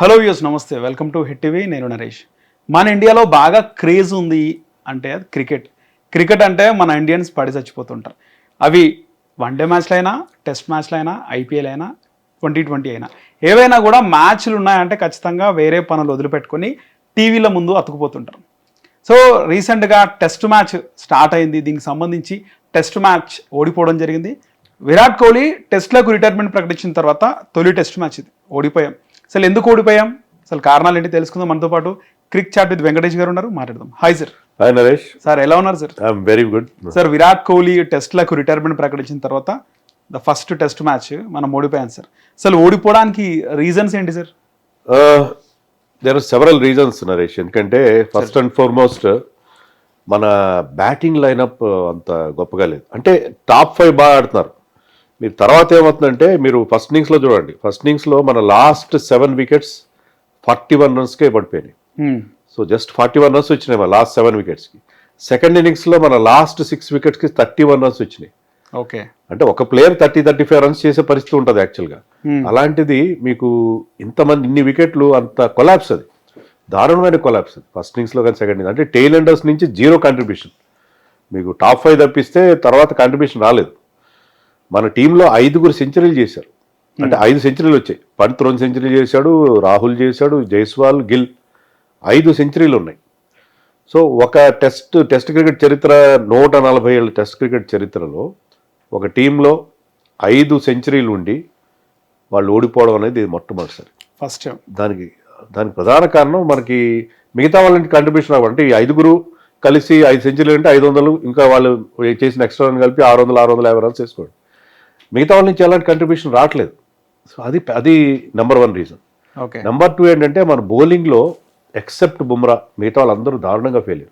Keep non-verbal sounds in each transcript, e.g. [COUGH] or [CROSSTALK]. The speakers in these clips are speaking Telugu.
హలో యూస్ నమస్తే. Welcome to Hit TV. నేను నరేష్. మన ఇండియాలో బాగా క్రేజ్ ఉంది అంటే అది క్రికెట్. క్రికెట్ అంటే మన ఇండియన్స్ పడి చచ్చిపోతుంటారు. అవి వన్ డే మ్యాచ్లు అయినా టెస్ట్ మ్యాచ్లు అయినా ఐపీఎల్ అయినా ట్వంటీ ట్వంటీ అయినా. ఏవైనా కూడా మ్యాచ్లు ఉన్నాయంటే ఖచ్చితంగా వేరే పనులు వదిలిపెట్టుకొని టీవీల ముందు అతుకుపోతుంటారు. సో రీసెంట్గా టెస్ట్ మ్యాచ్ స్టార్ట్ అయింది. దీనికి సంబంధించి టెస్ట్ మ్యాచ్ ఓడిపోవడం జరిగింది. విరాట్ కోహ్లీ టెస్ట్లకు రిటైర్మెంట్ ప్రకటించిన తర్వాత తొలి టెస్ట్ మ్యాచ్ ఇది. ఓడిపోయాం. అసలు ఎందుకు ఓడిపోయాం? అసలు కారణాలు ఏంటి తెలుసుకుందాం మనతో పాటు. క్రిక్ చాట్ విత్ వెంకటేష్ గారు ఉన్నారు మాట్లాడదాం. Hi sir hi Naresh sir ఎలా ఉన్నారు sir I'm very good sir Virat Kohli టెస్ట్లకు retirement ప్రకటించిన తర్వాత ద ఫస్ట్ టెస్ట్ మ్యాచ్ మనం ఓడిపోయాం సార్ అసలు ఓడిపోవడానికి రీజన్స్ ఏంటి sir there are several reasons Naresh ఎందుకంటే ఫస్ట్ అండ్ ఫార్మోస్ట్ మన బ్యాటింగ్ లైనప్ అంత గొప్పగా లేదు. అంటే టాప్ ఫైవ్ బాగా ఆడుతున్నారు. మీరు తర్వాత ఏమవుతుందంటే మీరు ఫస్ట్ ఇన్నింగ్స్లో చూడండి. ఫస్ట్ ఇన్నింగ్స్లో మన last seven wickets forty one రన్స్కే పడిపోయినాయి. So just forty one runs వచ్చినాయి మన లాస్ట్ సెవెన్ వికెట్స్కి సెకండ్ ఇన్నింగ్స్లో మన లాస్ట్ సిక్స్ వికెట్స్కి థర్టీ వన్ రన్స్ వచ్చినాయి. ఓకే అంటే ఒక player thirty thirty five runs చేసే పరిస్థితి ఉంటుంది యాక్చువల్గా Hmm. అలాంటిది మీకు ఇంతమంది ఇన్ని వికెట్లు అంత కొలాప్స్ అది. దారుణమైన కొలాప్స్ అది. ఫస్ట్ ఇన్నింగ్స్లో కానీ సెకండ్ ఇన్నింగ్స్ అంటే టెయిల్ ఎండర్స్ నుంచి జీరో కాంట్రిబ్యూషన్ మీకు టాప్ ఫైవ్ తప్పిస్తే తర్వాత కాంట్రిబ్యూషన్ రాలేదు. మన టీంలో ఐదుగురు సెంచరీలు చేశారు. అంటే ఐదు సెంచరీలు వచ్చాయి. పంత్ రెండు సెంచరీలు చేశాడు రాహుల్ చేశాడు జైస్వాల్ గిల్. ఐదు సెంచరీలు ఉన్నాయి. సో ఒక టెస్ట్ టెస్ట్ క్రికెట్ చరిత్ర నూట నలభై ఏళ్ళ టెస్ట్ క్రికెట్ చరిత్రలో ఒక టీంలో ఐదు సెంచరీలు ఉండి వాళ్ళు ఓడిపోవడం అనేది మొట్టమొదటిసారి. ఫస్ట్ దానికి దానికి ప్రధాన కారణం మనకి మిగతా వాళ్ళకి కాంట్రిబ్యూషన్ అవ్వండి. ఈ ఐదుగురు కలిసి ఐదు సెంచరీలు అంటే ఐదు వందలు. ఇంకా వాళ్ళు చేసిన ఎక్స్ట్రా రన్ కలిపి ఆరు వందలు ఆరు వందల యాభై రన్స్ వేసుకోండి మిగతా వాళ్ళ నుంచి ఎలాంటి కాంట్రిబ్యూషన్ రావట్లేదు. సో అది అది number one reason okay number two ఏంటంటే మన బౌలింగ్లో ఎక్సెప్ట్ బుమ్రా మిగతా వాళ్ళందరూ దారుణంగా ఫెయిల్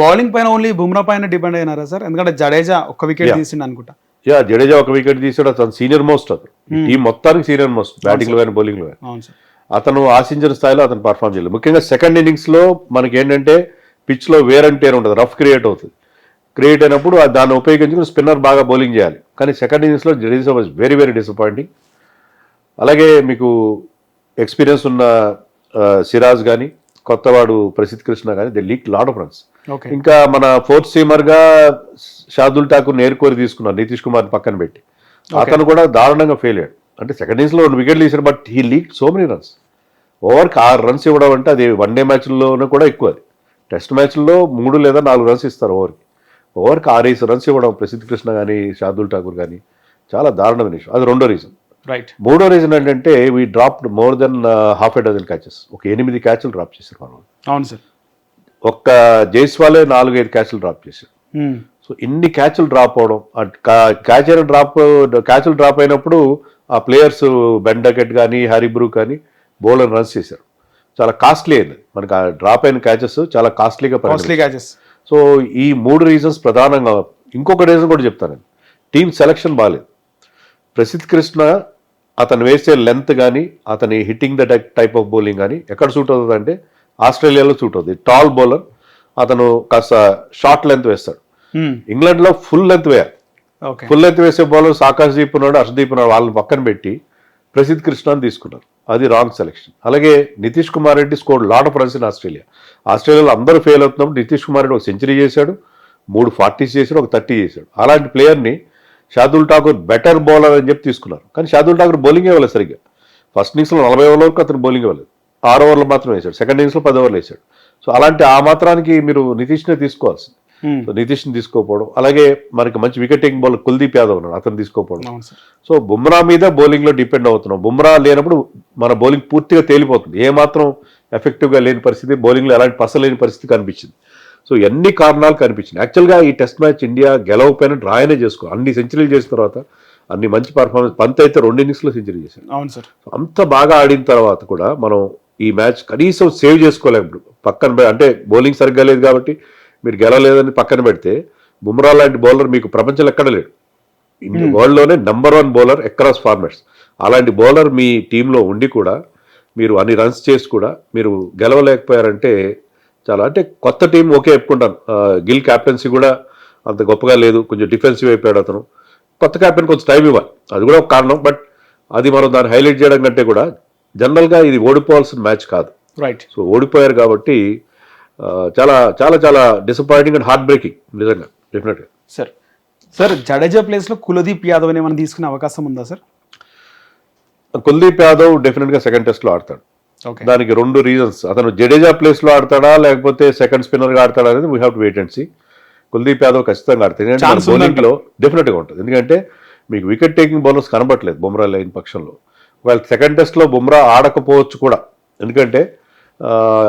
బౌలింగ్ పైన ఓన్లీ బుమ్రా పైన డిపెండ్ అయినారా సార్? ఎందుకంటే జడేజా ఒక్క వికెట్. తీసిండు అనుకుంటా. యా జడేజా ఒక వికెట్ తీసాడు అతను సీనియర్ మోస్ట్ అతను. టీం మొత్తానికి సీనియర్ మోస్ట్ బ్యాటింగ్లో కానీ బౌలింగ్లో కానీ అతను ఆశించిన స్థాయిలో అతను పర్ఫామ్ చేయలేదు. ముఖ్యంగా సెకండ్ ఇన్నింగ్స్లో మనకి ఏంటంటే పిచ్లో వేర్ అండ్ టేర్ ఉంటుంది రఫ్ క్రియేట్ అవుతుంది. క్రియేట్ అయినప్పుడు దాన్ని ఉపయోగించుకుని స్పిన్నర్ బాగా బౌలింగ్ చేయాలి. కానీ సెకండ్ ఇన్నింగ్స్లో Jadeja was very very disappointing అలాగే మీకు ఎక్స్పీరియన్స్ ఉన్న సిరాజ్ కానీ కొత్తవాడు ప్రసిద్ధ్ కృష్ణ కానీ they leak lot of runs ఇంకా మన ఫోర్త్ సీమర్గా షాదుల్ ఠాకూర్ నేర్కోరి తీసుకున్నారు నితీష్ కుమార్ పక్కన పెట్టి. అతను కూడా దారుణంగా ఫెయిల్ అయ్యాడు. అంటే సెకండ్ ఇన్నింగ్స్లో రెండు వికెట్లు తీశాడు but he leak so many runs ఓవర్కి ఆరు రన్స్ ఇవ్వడం అంటే అది వన్ డే మ్యాచ్లోనే కూడా ఎక్కువ అది. టెస్ట్ మ్యాచ్లో మూడు లేదా నాలుగు రన్స్ ఇస్తారు ఓవర్కి. ఓవర్కి ఆరేసి రన్స్ ఇవ్వడం ప్రసిద్ధ్ కృష్ణ కానీ షాదుల్ ఠాకూర్ కానీ చాలా దారుణమైన విషయం అది రెండో రీజన్. రైట్ మూడో రీజన్ ఏంటంటే we drop more than half a dozen catches ఒక ఎనిమిది క్యాచ్లు డ్రాప్ చేశారు మనం అవును సార్. ఒక్క జైస్వాలే నాలుగైదు క్యాచ్లు డ్రాప్ చేశారు. Hmm. సో ఇన్ని క్యాచ్లు డ్రాప్ అవడం క్యాచ్ డ్రాప్ క్యాచ్లు డ్రాప్ అయినప్పుడు ఆ ప్లేయర్స్ బెండకెట్ కానీ హరిబ్రూ కానీ బౌలర్ రన్స్ చేశారు. చాలా కాస్ట్లీ అయింది. మనకి ఆ డ్రాప్ అయిన క్యాచెస్ చాలా కాస్ట్లీగా కాస్ట్లీ క్యాచెస్ సో ఈ మూడు రీజన్స్ ప్రధానంగా ఇంకొక రీజన్ కూడా చెప్తాను నేను. టీమ్ సెలక్షన్ బాగాలేదు ప్రసిద్ధ్ కృష్ణ అతను వేసే లెంత్ కానీ అతని hitting the type of bowling కానీ ఎక్కడ సూట్ అవుతుంది అంటే ఆస్ట్రేలియాలో సూట్ అవుతుంది. టాల్ బౌలర్ అతను కాస్త షార్ట్ లెంత్ వేస్తాడు. ఇంగ్లాండ్లో ఫుల్ లెంత్ వేయాలి. ఫుల్ లెంత్ వేసే బౌలర్స్ ఆకాశ్ దీప్ ఉన్నాడు హర్షదీప్ ఉన్నాడు వాళ్ళని పక్కన పెట్టి ప్రసిద్ధ్ కృష్ణని తీసుకున్నారు. అది రాంగ్ సెలెక్షన్. అలాగే Nitish Kumar Reddy score lot of runs in Australia. ఆస్ట్రేలియాలో అందరూ ఫెయిల్ అవుతున్నప్పుడు నితీష్ కుమార్ రెడ్డి ఒక సెంచరీ చేశాడు మూడు ఫార్టీస్ చేశాడు ఒక థర్టీ చేశాడు. అలాంటి ప్లేయర్ని షాదుల్ ఠాకూర్ బెటర్ బౌలర్ అని చెప్పి తీసుకున్నారు. కానీ షాదుల్ ఠాకూర్ బౌలింగ్ ఇవ్వలేదు సరిగ్గా. ఫస్ట్ ఇన్నింగ్స్లో నలభై ఓవర్ల వరకు అతను బౌలింగ్ ఇవ్వలేదు. ఆరు ఓవర్లు మాత్రం వేశాడు. సెకండ్ ఇన్నింగ్స్లో పది ఓవర్లు వేశాడు. సో అలాంటి ఆ మాత్రానికి మీరు నితీష్నే తీసుకోవాల్సింది. సో నితీష్ని తీసుకోకపోవడం అలాగే మనకి మంచి wicket taking bowler Kuldeep Yadav ఉన్నాడు అతను సార్. సో బుమ్రా మీద బౌలింగ్లో డిపెండ్ అవుతున్నాం. బుమ్రా లేనప్పుడు మన బౌలింగ్ పూర్తిగా తేలిపోతుంది. ఏ మాత్రం ఎఫెక్టివ్గా లేని పరిస్థితి బౌలింగ్లో ఎలాంటి పస లేని పరిస్థితి కనిపించింది. సో ఎన్ని కారణాలు కనిపించింది యాక్చువల్గా ఈ టెస్ట్ మ్యాచ్ ఇండియా గెలవకపోయినా డ్రాయనే చేసుకో. అన్ని సెంచరీలు చేసిన తర్వాత అన్ని మంచి పర్ఫార్మెన్స్ పంత్ అయితే రెండు innings లో సెంచరీ చేశాడు. అవును సార్. అంత బాగా ఆడిన తర్వాత కూడా మనం ఈ మ్యాచ్ కనీసం సేవ్ చేసుకోలేము పక్కన అంటే బౌలింగ్ సరిగ్గా లేదు కాబట్టి మీరు గెలవలేదని పక్కన పెడితే బుమ్రా లాంటి బౌలర్ మీకు ప్రపంచంలో ఎక్కడ లేడు. వరల్డ్లోనే number one bowler across formats అలాంటి బౌలర్ మీ టీంలో ఉండి కూడా మీరు అన్ని రన్స్ చేసి కూడా మీరు గెలవలేకపోయారంటే చాలా అంటే కొత్త టీం ఓకే చెప్పుకుంటాను. గిల్ క్యాప్టెన్సీ కూడా అంత గొప్పగా లేదు. కొంచెం డిఫెన్సివ్ అయిపోయాడు అతను. కొత్త క్యాప్టెన్ కొంచెం టైం ఇవ్వాలి. అది కూడా ఒక కారణం. బట్ అది మనం దాన్ని హైలైట్ చేయడం కంటే కూడా జనరల్గా ఇది ఓడిపోవాల్సిన మ్యాచ్ కాదు. రైట్ సో ఓడిపోయారు కాబట్టి చాలా చాలా చాలా డిసప్పాయింటింగ్ అండ్ హార్ట్ బ్రేకింగ్ నిజంగా డెఫినెట్గా సార్ సార్ జడేజా ప్లేస్లో కులదీప్ యాదవ్ అని మనం తీసుకునే అవకాశం ఉందా సార్ కుల్దీప్ యాదవ్ డెఫినెట్గా సెకండ్ టెస్ట్లో ఆడతాడు. ఓకే దానికి రెండు రీజన్స్ అతను జడేజా ప్లేస్లో ఆడతాడా లేకపోతే సెకండ్ స్పిన్నర్గా ఆడతాడా అనేది we have to wait and see Kuldeep Yadav ఖచ్చితంగా ఆడతాడు. ఎందుకంటే బౌలింగ్లో డెఫినెట్గా ఉంటుంది. ఎందుకంటే మీకు వికెట్ టేకింగ్ బౌలర్స్ కనబట్లేదు బుమ్రా లేని పక్షంలో. ఒకవేళ సెకండ్ టెస్ట్లో బుమ్రా ఆడకపోవచ్చు కూడా. ఎందుకంటే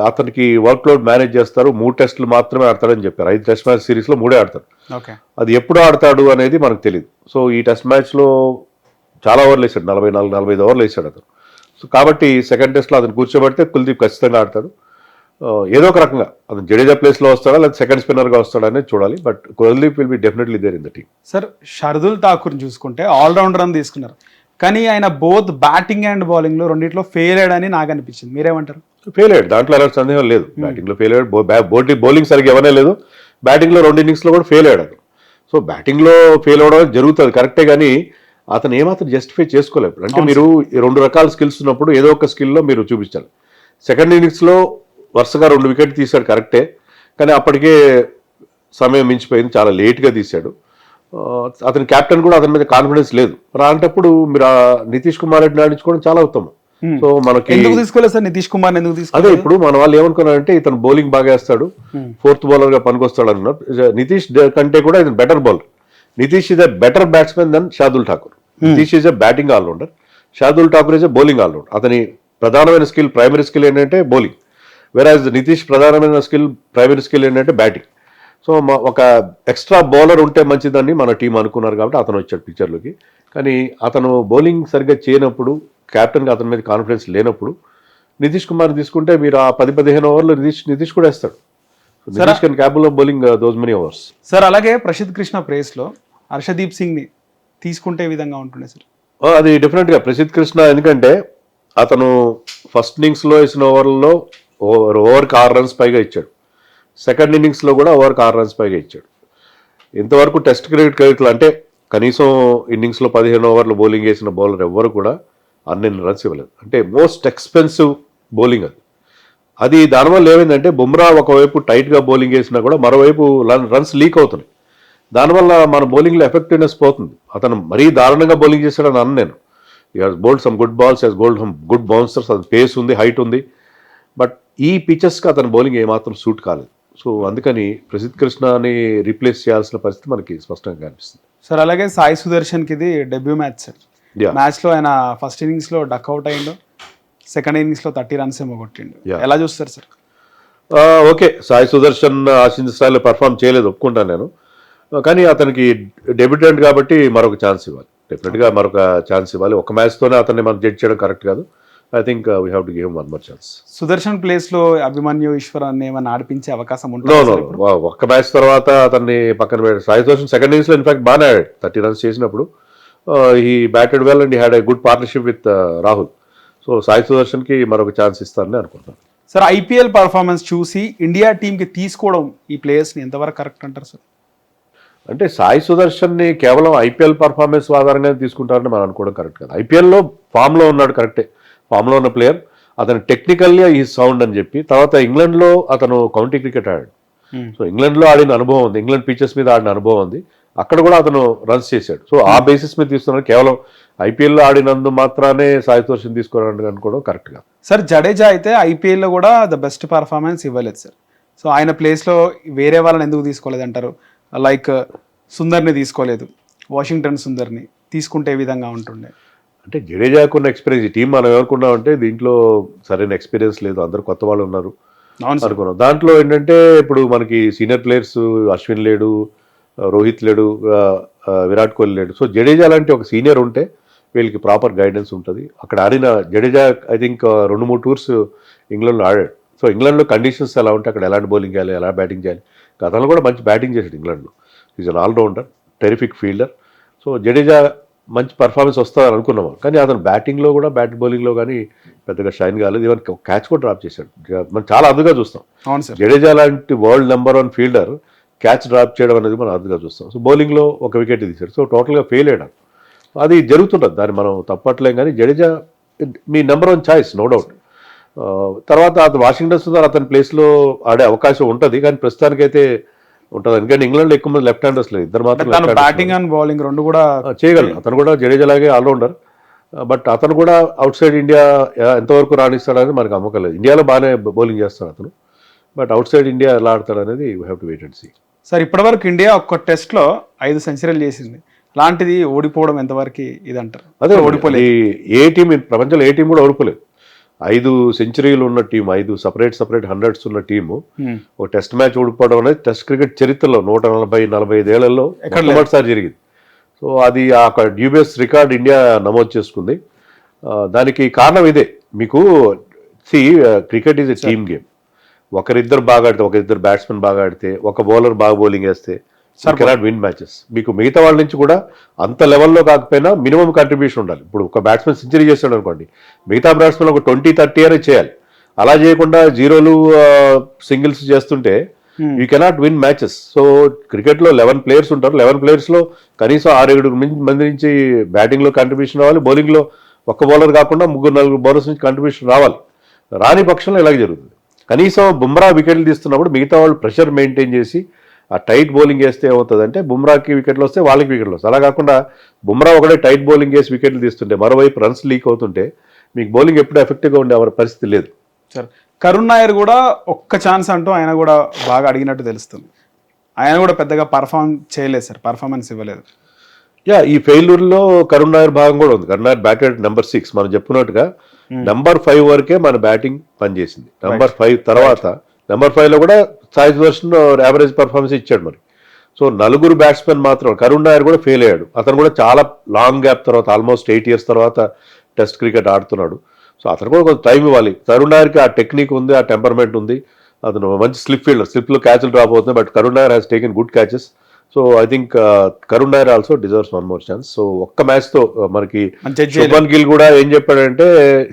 అతనికి వర్క్ లోడ్ మేనేజ్ చేస్తారు. మూడు టెస్టులు మాత్రమే ఆడతాడని చెప్పారు. ఐదు టెస్ట్ మ్యాచ్ సిరీస్లో మూడే ఆడతాడు. ఓకే. అది ఎప్పుడు ఆడతాడు అనేది మనకు తెలియదు సో ఈ టెస్ట్ మ్యాచ్లో చాలా ఓవర్లు వేసాడు. నలభై నాలుగు నలభై ఐదు ఓవర్లు వేసాడు అతను. సో కాబట్టి సెకండ్ టెస్ట్లో అతను కూర్చోబెడితే కుల్దీప్ ఖచ్చితంగా ఆడతాడు. ఏదో ఒక రకంగా అతను జడేజా ప్లేస్లో వస్తాడా? లేదా సెకండ్ స్పిన్నర్గా వస్తాడా అనేది చూడాలి. But Kuldeep will be definitely there in the team. Sir Shardul Thakur చూసుకుంటే ఆల్రౌండర్ అని తీసుకున్నారు. కానీ ఆయన బోత్ బ్యాటింగ్ అండ్ బౌలింగ్లో రెండిట్లో ఫెయిల్ అయ్యాడని నాకు అనిపించింది. మీరేమంటారు? ఫెయిల్ అయ్యాడు. దాంట్లో ఎలాంటి సందేహం లేదు. బ్యాటింగ్లో ఫెయిల్ అయ్యాడు. బౌలింగ్ బౌలింగ్ సరిగ్గా ఇవ్వనే లేదు. బ్యాటింగ్లో రెండు ఇన్నింగ్స్లో కూడా ఫెయిల్ అయ్యాడు సో బ్యాటింగ్లో ఫెయిల్ అవ్వడం జరుగుతుంది. కరెక్టే కానీ అతను ఏమాత్రం జస్టిఫై చేసుకోలేదు. అంటే మీరు రెండు రకాల స్కిల్స్ ఉన్నప్పుడు ఏదో ఒక స్కిల్లో మీరు చూపించాలి. సెకండ్ ఇన్నింగ్స్లో వరుసగా రెండు వికెట్ తీశాడు. కరెక్టే కానీ అప్పటికే సమయం మించిపోయింది. చాలా లేట్గా తీశాడు. ఆ, అతని కెప్టెన్ కూడా అతని మీద కాన్ఫిడెన్స్ లేదు. అలాంటప్పుడు మీరు నితీష్ కుమార్ రెడ్డి ఆడించుకోవడం చాలా ఉత్తమం. సో మనకి ఎందుకు తీసుకోలేదు సార్ నితీష్ కుమార్ ఎందుకు అదే తీసుకోలేదు ఇప్పుడు మన వాళ్ళు ఏమనుకున్నారంటే ఇతను బౌలింగ్ బాగా వేస్తాడు ఫోర్త్ బౌలర్గా పనికొస్తాడు అన్నారు. నితీష్ కంటే కూడా ఇతను better bowler Nitish is a better batsmen than Shardul Thakur Nitish is a batting all-rounder Shardul Thakur is a bowling all-rounder అతని ప్రధానమైన స్కిల్ ప్రైమరీ స్కిల్ ఏంటంటే బౌలింగ్ వెరాజ్ నితీష్ ప్రధానమైన స్కిల్ ప్రైమరీ స్కిల్ ఏంటంటే బ్యాటింగ్ సో ఒక ఎక్స్ట్రా బౌలర్ ఉంటే మంచిదని మన టీం అనుకున్నారు కాబట్టి అతను వచ్చాడు పిక్చర్లోకి కానీ అతను బౌలింగ్ సరిగ్గా చేయనప్పుడు కెప్టెన్గా అతని మీద కాన్ఫిడెన్స్ లేనప్పుడు నితీష్ కుమార్ తీసుకుంటే మీరు ఆ పది పదిహేను ఓవర్లు నితీష్ నితీష్ కూడా వేస్తాడు. So, Nitish can capable of bowling those many overs sir అలాగే ప్రసిద్ కృష్ణ ప్లేస్లో హర్షదీప్ సింగ్ని తీసుకుంటే విధంగా ఉంటుండే సార్. అది డెఫినెట్గా ప్రసిద్ధ్ కృష్ణ ఎందుకంటే అతను ఫస్ట్ ఇన్నింగ్స్లో వేసిన ఓవర్లలో ఓవర్ ఓవర్కి ఆరు రన్స్ పైగా ఇచ్చాడు. సెకండ్ ఇన్నింగ్స్లో కూడా ఓవర్కి ఆరు రన్స్ పైగా ఇచ్చాడు. ఇంతవరకు టెస్ట్ క్రికెట్ క్రికెట్లు అంటే కనీసం ఇన్నింగ్స్లో పదిహేను ఓవర్లు బౌలింగ్ వేసిన బౌలర్ ఎవ్వరు కూడా అన్నెన్ని రన్స్ ఇవ్వలేదు. అంటే మోస్ట్ ఎక్స్పెన్సివ్ బౌలింగ్ అది. అది దానివల్ల ఏమైందంటే బుమ్రా ఒకవైపు టైట్గా బౌలింగ్ వేసినా కూడా మరోవైపు రన్స్ లీక్ అవుతున్నాయి. దానివల్ల మన బౌలింగ్లో ఎఫెక్టివ్నెస్ పోతుంది. అతను మరీ దారుణంగా బౌలింగ్ చేశాడని అన్న నేను. As bowled some good balls as bowled some good bouncers అది పేస్ ఉంది హైట్ ఉంది. బట్ ఈ పిచెస్కి అతని బౌలింగ్ ఏమాత్రం సూట్ కాలేదు. సో అందుకని ప్రసిద్ధ్ కృష్ణని రీప్లేస్ చేయాల్సిన పరిస్థితి మనకి స్పష్టంగా కనిపిస్తుంది. సార్ అలాగే సాయి సుదర్శన్కి ఇది డెబ్యూ మ్యాచ్ సార్. Yeah. మ్యాచ్లో ఆయన ఫస్ట్ ఇన్నింగ్స్లో డక్అవుట్ అయ్యిండు సెకండ్ ఇన్నింగ్స్లో థర్టీ రన్స్ ఏమో కొట్టిండు. ఎలా చూస్తారు సార్? ఓకే సాయి సుదర్శన్ ఆశించిన స్థాయిలో పర్ఫామ్ చేయలేదు ఒప్పుకుంటాను నేను. కానీ అతనికి డెబ్యూటెంట్ కాబట్టి మరొక ఛాన్స్ ఇవ్వాలి. డెఫినెట్గా మరొక ఛాన్స్ ఇవ్వాలి. ఒక మ్యాచ్తోనే అతన్ని మనం జడ్జ్ చేయడం కరెక్ట్ కాదు. I think we have to give one more chance Sudarshan ప్లేస్లో అభిమన్యు ఈశ్వర్ అని ఏమైనా ఆడిపించే అవకాశం ఉంటుంది ఒక్క మ్యాచ్ తర్వాత అతన్ని పక్కన పెట్టి సాయి సుదర్శన్ సెకండ్ ఇన్నింగ్స్లో ఇన్ఫాక్ట్ బాగానే ఆడాడు. థర్టీ రన్స్ చేసినప్పుడు. He batted well and had a good partnership with Rahul so Sai సుదర్శన్కి మరొక ఛాన్స్ ఇస్తానని అనుకుంటున్నాను. సార్ ఐపీఎల్ పర్ఫార్మెన్స్ చూసి ఇండియా టీమ్కి తీసుకోవడం ఈ ప్లేయర్స్ని ఎంతవరకు కరెక్ట్ అంటారు సార్? అంటే సాయి సుదర్శన్ని కేవలం ఐపీఎల్ పర్ఫార్మెన్స్ ఆధారంగా తీసుకుంటారని మనం అనుకోవడం కరెక్ట్ కాదు. ఐపీఎల్లో ఫామ్లో ఉన్నాడు కరెక్టే ఫామ్లో ఉన్న ప్లేయర్ అతను టెక్నికల్గా ఈ సౌండ్ అని చెప్పి తర్వాత ఇంగ్లాండ్లో అతను కౌంటీ క్రికెట్ ఆడాడు. Hmm. సో ఇంగ్లాండ్లో ఆడిన అనుభవం ఉంది. ఇంగ్లాండ్ పిచెస్ మీద ఆడిన అనుభవం ఉంది. అక్కడ కూడా అతను రన్స్ చేశాడు. సో ఆ బేసిస్ మీద తీసుకున్నాడు కేవలం ఐపీఎల్లో ఆడినందు మాత్రానే సాయి సుదర్శన్ తీసుకోవడానికి అనుకోవడం కరెక్ట్ కాదు సార్ జడేజా అయితే ఐపీఎల్లో కూడా ద బెస్ట్ పర్ఫార్మెన్స్ ఇవ్వలేదు సార్ సో ఆయన ప్లేస్లో వేరే వాళ్ళని ఎందుకు తీసుకోలేదు అంటారు? లైక్ సుందర్ని తీసుకోలేదు. వాషింగ్టన్ సుందర్ని తీసుకుంటే విధంగా ఉంటుండే? అంటే జడేజాకున్న ఎక్స్పీరియన్స్ ఈ టీం మనం ఏమనుకున్నామంటే దీంట్లో సరైన ఎక్స్పీరియన్స్ లేదు అందరు కొత్త వాళ్ళు ఉన్నారు అనుకున్నాం. దాంట్లో ఏంటంటే ఇప్పుడు మనకి సీనియర్ ప్లేయర్స్ అశ్విన్ లేడు రోహిత్ లేడు విరాట్ కోహ్లీ లేడు. సో జడేజా లాంటి ఒక సీనియర్ ఉంటే వీళ్ళకి ప్రాపర్ గైడెన్స్ ఉంటుంది. అక్కడ ఆడిన జడేజా ఐ థింక్ రెండు మూడు టూర్స్ ఇంగ్లాండ్లో ఆడాడు. సో ఇంగ్లాండ్లో కండిషన్స్ ఎలా ఉంటే అక్కడ ఎలాంటి బౌలింగ్ చేయాలి ఎలా బ్యాటింగ్ చేయాలి గతంలో కూడా మంచి బ్యాటింగ్ చేశాడు ఇంగ్లాండ్లో. Is an all-rounder terrific fielder so Jadeja మంచి పర్ఫార్మెన్స్ వస్తుందని అనుకున్నాము కానీ అతను బ్యాటింగ్లో కూడా బ్యాట్ బౌలింగ్లో కానీ పెద్దగా షైన్ కాలేదు. ఈవెన్ క్యాచ్ కూడా డ్రాప్ చేశాడు. మనం చాలా అదుగా చూస్తాం. జడేజా లాంటి world number one fielder catch drop చేయడం అనేది మనం అదుగా చూస్తాం. సో బౌలింగ్లో ఒక వికెట్ తీశాడు. సో టోటల్గా ఫెయిల్ అయ్యాడు అది జరుగుతుంటుంది. దాన్ని మనం తప్పట్లేం కానీ జడేజా మీ number one choice no doubt తర్వాత అతను వాషింగ్టన్ సుందర్ అతని ప్లేస్లో ఆడే అవకాశం ఉంటుంది. కానీ ప్రస్తుతానికైతే ఉంటుంది. ఎందుకంటే ఇంగ్లాండ్లో ఎక్కువ మంది లెఫ్ట్ హ్యాండర్స్ లేదు ఇద్దరు మాత్రం బ్యాటింగ్ అండ్ బౌలింగ్ రెండు కూడా చేయగలరు. అతను కూడా జడేజాలాగే ఆల్రౌండర్ బట్ అతను కూడా అవుట్ సైడ్ ఇండియా ఎంతవరకు రాణిస్తాడని మనకు నమ్మకం లేదు. ఇండియాలో బాగానే బౌలింగ్ చేస్తాడు అతను. బట్ అవుట్ సైడ్ ఇండియా ఎలా ఆడతాడు అనేది we have to wait and see sir ఇప్పటివరకు ఇండియా ఒక్క టెస్ట్లో ఐదు సెంచరీలు చేసింది. అలాంటిది ఓడిపోవడం ఎంతవరకు ఇది అంటారు? అదే ఓడిపోలేదు. ఏ టీం ప్రపంచంలో ఏ టీం కూడా ఓడిపోలేదు. ఐదు సెంచరీలు ఉన్న టీం ఐదు సపరేట్ సపరేట్ హండ్రెడ్స్ ఉన్న టీము. ఒక టెస్ట్ మ్యాచ్ ఓడిపోవడం అనేది టెస్ట్ క్రికెట్ చరిత్రలో నూట నలభై నలభై ఐదేళ్ళలో. మొట్టమొదటిసారి జరిగింది. సో అది ఆ డ్యూబియస్ రికార్డ్ ఇండియా నమోదు చేసుకుంది. దానికి కారణం ఇదే. మీకు see cricket is a team game ఒకరిద్దరు బాగా ఆడితే ఒకరిద్దరు బ్యాట్స్మెన్ బాగా ఆడితే ఒక బౌలర్ బాగా బౌలింగ్ వేస్తే కెనాట్ విన్ మ్యాచెస్ మీకు మిగతా వాళ్ళ నుంచి కూడా అంత లెవెల్లో కాకపోయినా మినిమం కంట్రిబ్యూషన్ ఉండాలి. ఇప్పుడు ఒక బ్యాట్స్మెన్ సెంచరీ చేస్తాడు అనుకోండి. మిగతా బ్యాట్స్మెన్ ఒక ట్వంటీ థర్టీ అనే చేయాలి. అలా చేయకుండా జీరోలు సింగిల్స్ చేస్తుంటే you cannot win matches so క్రికెట్లో లెవెన్ ప్లేయర్స్ ఉంటారు. లెవెన్ ప్లేయర్స్లో కనీసం ఆరేడు మంది నుంచి బ్యాటింగ్లో కంట్రిబ్యూషన్ రావాలి. బౌలింగ్లో ఒక్క బౌలర్ కాకుండా ముగ్గురు నలుగురు బౌలర్స్ నుంచి కంట్రిబ్యూషన్ రావాలి. రాని పక్షంలో ఇలాగే జరుగుతుంది. కనీసం బుమ్రా వికెట్లు తీస్తున్నప్పుడు మిగతా వాళ్ళు ప్రెషర్ మెయింటైన్ చేసి ఆ టైట్ బౌలింగ్ వేస్తే ఏమవుతుందంటే బుమ్రాకి వికెట్లు వస్తే వాళ్ళకి వికెట్లు వస్తాయి. అలా కాకుండా బుమ్రా ఒకటే టైట్ బౌలింగ్ వేసి వికెట్లు తీస్తుంటే మరోవైపు రన్స్ లీక్ అవుతుంటే మీకు బౌలింగ్ ఎప్పుడు ఎఫెక్టివ్గా ఉండే అవర్ పరిస్థితి లేదు. సార్. కరుణ్ నాయర్ కూడా ఒక్క ఛాన్స్ అంటూ ఆయన కూడా బాగా అడిగినట్టు తెలుస్తుంది. ఆయన కూడా పెద్దగా పర్ఫామ్ చేయలేదు సార్. పర్ఫార్మెన్స్ ఇవ్వలేదు. యా ఈ ఫెయిల్యూర్లో కరుణ్ నాయర్ భాగం కూడా ఉంది. Karun Nair batted number six మనం చెప్పుకున్నట్టుగా నెంబర్ ఫైవ్ వరకే మన బ్యాటింగ్ పనిచేసింది. నెంబర్ ఫైవ్ తర్వాత నెంబర్ ఫైవ్లో కూడా సాయి సుదర్శన్ యావరేజ్ పర్ఫార్మెన్స్ ఇచ్చాడు మరి. సో నలుగురు బ్యాట్స్మెన్ మాత్రం కరుణ్ నాయర్ కూడా ఫెయిల్ అయ్యాడు. అతను కూడా చాలా లాంగ్ గ్యాప్ తర్వాత ఆల్మోస్ట్ ఎయిట్ ఇయర్స్ తర్వాత టెస్ట్ క్రికెట్ ఆడుతున్నాడు. సో అతను కూడా కొంచెం టైం ఇవ్వాలి. కరుణ్ నాయర్కి ఆ టెక్నిక్ ఉంది ఆ టెంపర్మెంట్ ఉంది. అతను మంచి స్లిప్ ఫీల్డర్ స్లిప్లో క్యాచ్లు డ్రాప్ అవుతుంది but Karun Nair has taken good catches so I think Karun Nair also deserves one more chance so ఒక్క మ్యాచ్తో uh, మనకి శుభన్ గిల్ కూడా ఏం చెప్పాడంటే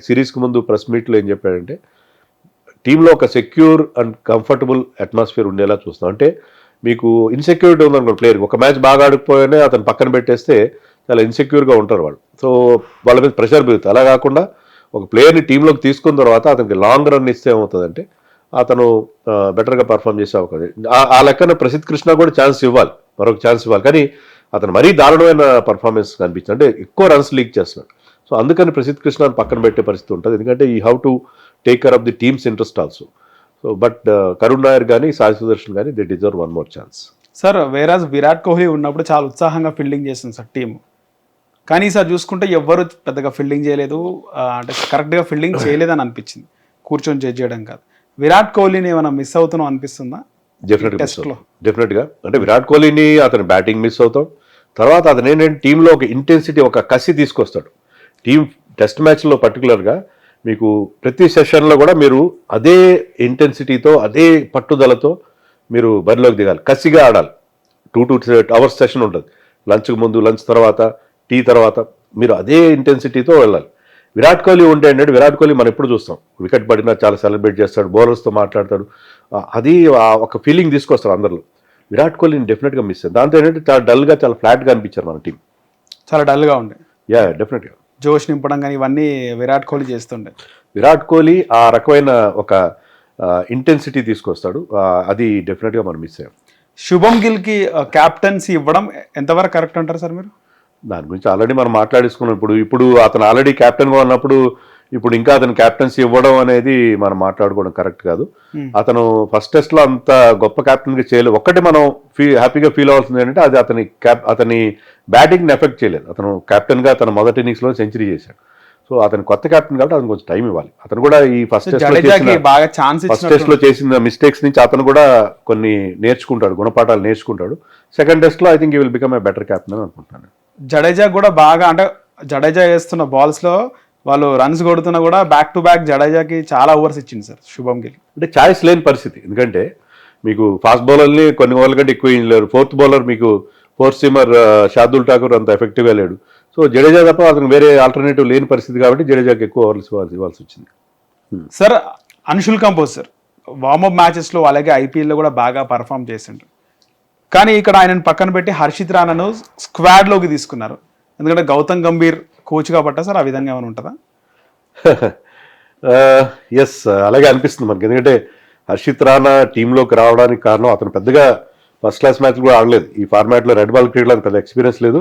సిరీస్కి ముందు ప్రెస్ మీట్లో ఏం చెప్పాడంటే టీంలో ఒక సెక్యూర్ అండ్ కంఫర్టబుల్ అట్మాస్ఫియర్ ఉండేలా చూస్తాం అంటే మీకు ఇన్సెక్యూరిటీ ఉందనుకో ప్లేయర్ ఒక మ్యాచ్ బాగా ఆడకపోయినా అతను పక్కన పెట్టేస్తే చాలా ఇన్సెక్యూర్గా ఉంటారు వాళ్ళు. సో వాళ్ళ మీద ప్రెషర్ పెరుగుతుంది. అలా కాకుండా ఒక ప్లేయర్ని టీంలోకి తీసుకున్న తర్వాత అతనికి లాంగ్ రన్ ఇస్తే ఏమవుతుందంటే అతను బెటర్గా పర్ఫామ్ చేసే అవకాశం ఆ- ఆ లెక్కన ప్రసిద్ధ్ కృష్ణ కూడా ఛాన్స్ ఇవ్వాలి. మరొక ఛాన్స్ ఇవ్వాలి. కానీ అతను మరీ దారుణమైన పర్ఫార్మెన్స్ కనిపించింది. అంటే ఎక్కువ రన్స్ లీక్ చేస్తున్నాడు. సో అందుకని ప్రసిద్ధ్ కృష్ణ పక్కన పెట్టే పరిస్థితి ఉంటుంది. ఎందుకంటే ఈ how to take care of the teams interest also. So but Karun Nair కానీ సాయి సుదర్శన్ కానీ they deserve one more chance. Sir వేరాజ్ Virat Kohli ఉన్నప్పుడు చాలా ఉత్సాహంగా ఫీల్డింగ్ చేసింది సార్ టీం కానీ సార్ చూసుకుంటే ఎవ్వరు పెద్దగా ఫీల్డింగ్ చేయలేదు. అంటే కరెక్ట్గా ఫీల్డింగ్ చేయలేదని అనిపించింది. కూర్చొని జడ్జ్ చేయడం కాదు. విరాట్ కోహ్లీని ఏమైనా మిస్ అవుతున్నాం అనిపిస్తుందా? డెఫినెట్గా Test లో. డెఫినెట్గా. అంటే విరాట్ కోహ్లీని అతను బ్యాటింగ్ మిస్ అవుతాం. తర్వాత అతను ఏంటంటే టీంలో ఒక ఇంటెన్సిటీ ఒక కసి తీసుకొస్తాడు. టీం టెస్ట్ మ్యాచ్లో పర్టికులర్గా మీకు ప్రతి సెషన్లో కూడా మీరు అదే ఇంటెన్సిటీతో అదే పట్టుదలతో మీరు బరిలోకి దిగాలి. కసిగా ఆడాలి. టూ టూ అవర్స్ సెషన్ ఉంటుంది. లంచ్కి ముందు లంచ్ తర్వాత టీ తర్వాత మీరు అదే ఇంటెన్సిటీతో వెళ్ళాలి. విరాట్ కోహ్లీ ఉంటే ఏంటంటే విరాట్ కోహ్లీ మనం ఎప్పుడు చూస్తాం. వికెట్ పడినా చాలా సెలబ్రేట్ చేస్తాడు బౌలర్స్తో మాట్లాడతాడు. అది ఒక ఫీలింగ్ తీసుకొస్తారు అందరిలో. విరాట్ కోహ్లీని డెఫినెట్గా మిస్ అయ్యింది దాంతో ఏంటంటే చాలా డల్గా చాలా ఫ్లాట్గా అనిపించారు మన టీం చాలా డల్గా ఉండే. యా డెఫినెట్గా జోష్ నింపడం కానీ ఇవన్నీ విరాట్ కోహ్లీ చేస్తుండే. విరాట్ కోహ్లీ ఆ రకమైన ఒక ఇంటెన్సిటీ తీసుకొస్తాడు. అది డెఫినెట్గా మనం మిస్ అయ్యాం. శుభం గిల్కి క్యాప్టెన్సీ ఇవ్వడం ఎంతవరకు కరెక్ట్ అంటారు సార్ మీరు? దాని గురించి ఆల్రెడీ మనం మాట్లాడేసుకున్నాం. ఇప్పుడు ఇప్పుడు అతను ఆల్రెడీ కెప్టెన్గా ఉన్నప్పుడు ఇప్పుడు ఇంకా అతను క్యాప్టెన్సీ ఇవ్వడం అనేది మనం మాట్లాడుకోవడం కరెక్ట్ కాదు. అతను ఫస్ట్ టెస్ట్లో అంత గొప్ప కెప్టెన్గా చేయలేదు ఒక్కటి మనం ఫీ హ్యాపీగా ఫీల్ అవుతుంది ఏంటంటే అది అతని క్యాప్ అతని బ్యాటింగ్ ఎఫెక్ట్ చేయలేదు. అతను కెప్టెన్గా తన మొదటి ఇన్నింగ్స్లో సెంచరీ చేశాడు. సో అతను కొత్త కెప్టెన్ కాబట్టి అతను కొంచెం టైం ఇవ్వాలి. అతను కూడా ఈ ఫస్ట్ టెస్ట్ ఫస్ట్ టెస్ట్లో చేసిన మిస్టేక్స్ నుంచి అతను కూడా కొన్ని నేర్చుకుంటాడు గుణపాఠాలు నేర్చుకుంటాడు. సెకండ్ టెస్ట్లో I think will become a better captain అని అనుకుంటున్నాను జడేజా కూడా బాగా అంటే జడేజా వేస్తున్న బాల్స్లో వాళ్ళు రన్స్ కొడుతున్నా కూడా బ్యాక్ టు బ్యాక్ జడేజాకి చాలా ఓవర్స్ ఇచ్చింది సార్ శుభం గిల్. అంటే ఛాయిస్ లేని పరిస్థితి. ఎందుకంటే మీకు ఫాస్ట్ బౌలర్ని కొన్ని ఓవర్ల కంటే ఎక్కువ లేరు ఫోర్త్ బౌలర్ మీకు ఫోర్త్ సీమర్ షాదుల్ ఠాకూర్ అంత ఎఫెక్టివ్గా లేడు. సో జడేజా తప్ప అతను వేరే ఆల్టర్నేటివ్ లేని పరిస్థితి కాబట్టి జడేజాకి ఎక్కువ ఓవర్లు ఇవ్వాల్సి ఇవ్వాల్సి వచ్చింది. Sir Anshul Kamboj sir warmup మ్యాచెస్లో అలాగే ఐపీఎల్లో కూడా బాగా పర్ఫామ్ చేసిండ్రు కానీ ఇక్కడ ఆయనను పక్కన పెట్టి హర్షిత్ రాణాను స్క్వాడ్లోకి తీసుకున్నారు. ఎందుకంటే గౌతమ్ గంభీర్ కోచ్ కాబట్ట సార్ ఆ విధంగా ఏమైనా ఉంటుందా? ఎస్ [LAUGHS] అలాగే అనిపిస్తుంది మనకి. ఎందుకంటే హర్షిత్ రాణా టీంలోకి రావడానికి కారణం అతను పెద్దగా ఫస్ట్ క్లాస్ మ్యాచ్ కూడా ఆడలేదు. ఈ ఫార్మాట్లో రెడ్ బాల్ క్రికెట్లో పెద్ద ఎక్స్పీరియన్స్ లేదు.